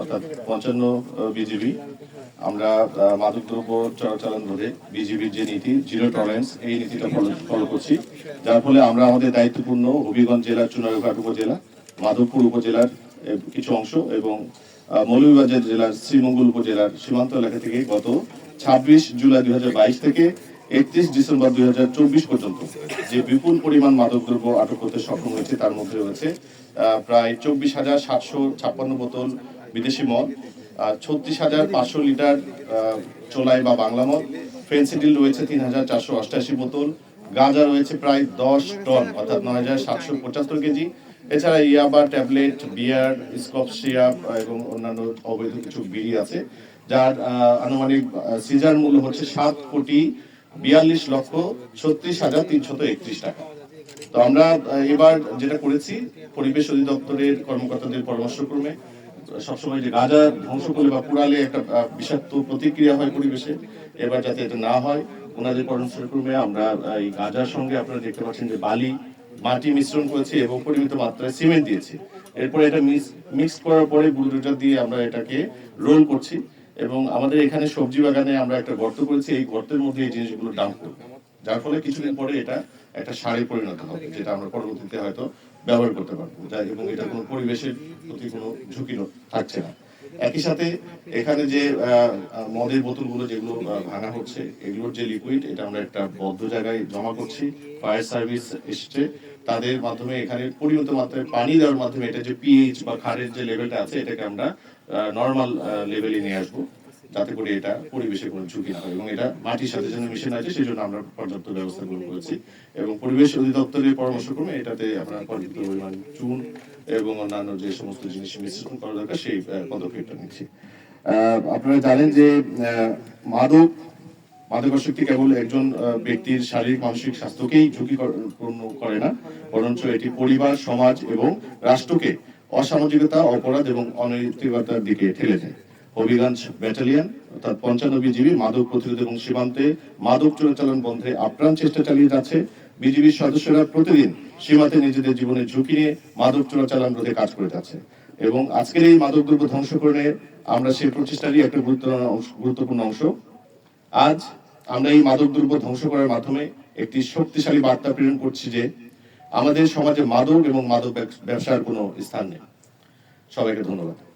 অর্থাৎ পঞ্চান্ন বিজিবি। আমরা চোরাচালান রোধে বিজিবির যে নীতি জিরো টলারেন্স এই নীতিটা ফলো করছি। যার ফলে আমরা আমাদের দায়িত্বপূর্ণ হবিগঞ্জ জেলার চুনারঘাট উপজেলা, মাধবপুর উপজেলার কিছু অংশ এবং মৌলভীবাজার জেলার শ্রীমঙ্গল উপজেলার সীমান্ত এলাকা থেকে গত ছাব্বিশ জুলাই দুই হাজার বাইশ থেকে একত্রিশ ডিসেম্বর দুই হাজার চব্বিশ পর্যন্ত যে বিপুল পরিমাণ মাদকদ্রব্য আটক করতে সক্ষম হয়েছে, তার মধ্যে রয়েছে প্রায় চব্বিশ হাজার সাতশো ছাপ্পান্ন বোতল বিদেশি মদ ছত্রিশ হাজার পাঁচশো লিটার চোলাই বা বাংলা মদ, ফেন্সিডিল রয়েছে তিন হাজার চারশো অষ্টাশি বোতল, গাঁজা রয়েছে প্রায় দশ টন, অর্থাৎ নয় হাজার সাতশো পঁচাত্তর কেজি। এছাড়া ইয়াবা, ট্যাবলেট, বিয়ার, স্কপ সিরাপ এবং অন্যান্য অবৈধ কিছু বিড়ি আছে, যার আনুমানিক সিজার মূল্য হচ্ছে সাত কোটি বিয়াল্লিশ লক্ষ ছত্রিশ হাজার তিনশত একত্রিশ টাকা। তো আমরা এবার যেটা করেছি, পরিবেশ অধিদপ্তরের কর্মকর্তাদের পরামর্শক্রমে, সবসময় যে গাঁজা ধ্বংস করলে বা পুড়ালে একটা বিষাক্ত প্রতিক্রিয়া হয় পরিবেশে, এবার যাতে এটা না হয়, ওনাদের পরামর্শক্রমে আমরা এই গাঁজার সঙ্গে আপনারা দেখতে পাচ্ছেন যে বালি, মাটি মিশ্রণ করেছি এবং পরিমিত মাত্রায় সিমেন্ট দিয়েছি। এরপরে এটা মিক্স করার পরে বুলডোজার দিয়ে আমরা এটাকে রোল করছি। এবং আমাদের এখানে সবজি বাগানে আমরা একটা গর্ত করেছি, এই গর্তের মধ্যে এই জিনিসগুলো ডাম্প করব। যার ফলে কিছুদিন পরে এটা একটা সারে পরিণত হবে, যেটা আমরা পরবর্তীতে হয়তো ব্যবহার করতে পারব। এবং এটা কোনো পরিবেশের প্রতি কোনো ঝুঁকি থাকছে না। একই সাথে এখানে যে মদের বোতলগুলো যেগুলো ভাঙা হচ্ছে, এগুলোর যে লিকুইড এটা আমরা একটা বদ্ধ জায়গায় জমা করছি। ফায়ার সার্ভিস এসছে। তাদের মাধ্যমে এখানে পরিমিত মাত্রায় পানি দেওয়ার মাধ্যমে এটা যে পিএইচ বা ক্ষারের যে লেভেলটা আছে, এটাকে আমরা নর্মাল লেভেলে নিয়ে আসব, যাতে করে এটা পরিবেশে কোনো ঝুঁকি না হয় এবং এটা মাটির সাথে যেন মিশে না যায় সেই জন্য আমরা পর্যাপ্ত ব্যবস্থা গ্রহণ করেছি। এবং পরিবেশ অধিদপ্তরের পরামর্শ পরামর্শক্রমে এটাতে আমরা পর্যাপ্ত পরিমাণ চুন এবং অন্যান্য যে সমস্ত জিনিস মিশ্রণ করা দরকার, সেই পদক্ষেপটা নিচ্ছি। আপনারা জানেন যে মাদক মাদকাসক্তি কেবল একজন ব্যক্তির শারীরিক, মানসিক স্বাস্থ্যকেই ঝুঁকিপূর্ণ করে না, বরঞ্চ এটি পরিবার, সমাজ এবং রাষ্ট্রকে অসামাজিকতা, অপরাধ এবং অনৈতিকতার দিকে ঠেলে দেয়। হবিগঞ্জ ব্যাটালিয়ন, অর্থাৎ পঞ্চান্ন বিজিবি মাদক প্রতিরোধ এবং সীমান্তে মাদক চোরাচালান বন্ধে আপ্রাণ চেষ্টা চালিয়ে যাচ্ছে বিজিবির সদস্যরা প্রতিদিন সীমাতে নিজেদের জীবনের ঝুঁকি নিয়ে মাদক চোরাচালান রোধে কাজ করে যাচ্ছে। এবং আজকের এই মাদক মাদকদ্রব্য ধ্বংসকরণে আমরা সেই প্রচেষ্টারই একটা গুরুত্বপূর্ণ অংশ। আজ আমরা এই মাদক দ্রব্য ধ্বংস করার মাধ্যমে একটি শক্তিশালী বার্তা প্রেরণ করছি যে আমাদের সমাজে মাদক এবং মাদক ব্যবসার কোনো স্থান নেই। সবাইকে ধন্যবাদ।